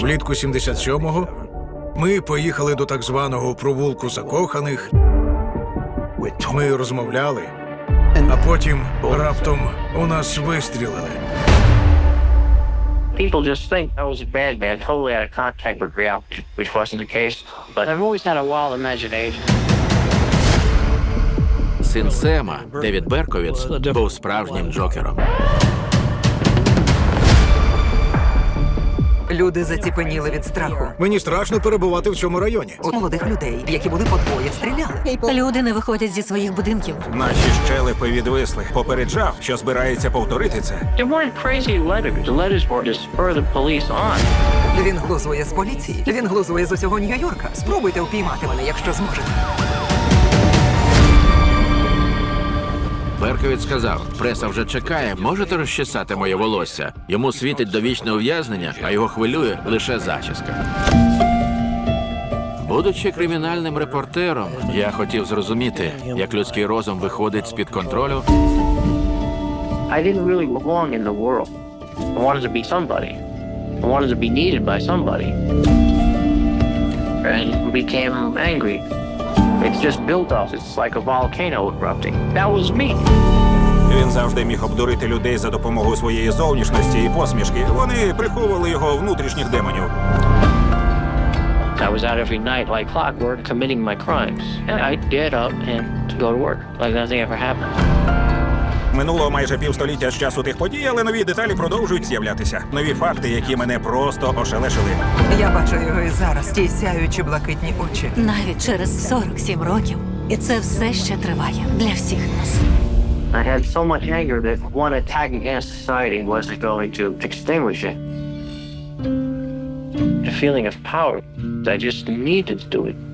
Влітку 77-го ми поїхали до так званого провулку закоханих. Ми розмовляли, а потім раптом у нас вистрілили. People just think I was a bad man, totally out of contact with reality, which wasn't the case. But I've always had a wild imagination. Син Сема, Девід Берковіц, був справжнім джокером. Люди заціпеніли від страху. Мені страшно перебувати в цьому районі. У молодих людей, які були подвоє, стріляли. Люди не виходять зі своїх будинків. Наші щелепи відвисли. Попереджав, що збирається повторити це. There weren't crazy letters. The letters were to spur the police on. Він глузує з поліції. Він глузує з усього Нью-Йорка. Спробуйте впіймати мене, якщо зможете. Берковіц сказав: преса вже чекає, можете розчесати моє волосся. Йому світить довічне ув'язнення, а його хвилює лише зачіска. Будучи кримінальним репортером, я хотів зрозуміти, як людський розум виходить з-під контролю I didn't really belong in the world. I wanted to be somebody. I wanted to be needed by somebody. And became angry. Just built up. It's like a volcano erupting. That was me. Він завжди міг обдурити людей за допомогою своєї зовнішності і посмішки. Вони приховували його внутрішніх демонів. I was out every night like clockwork committing my crimes. And I get up and to go to work like nothing ever happened. Минуло майже півстоліття з часу тих подій, але нові деталі продовжують з'являтися. Нові факти, які мене просто ошелешили. Я бачу його і зараз, ті сяючі блакитні очі. Навіть через 47 років. І це все ще триває для всіх нас. I had so much anger that one attack against society wasn't going to extinguish it. The feeling of power, I just needed to do it.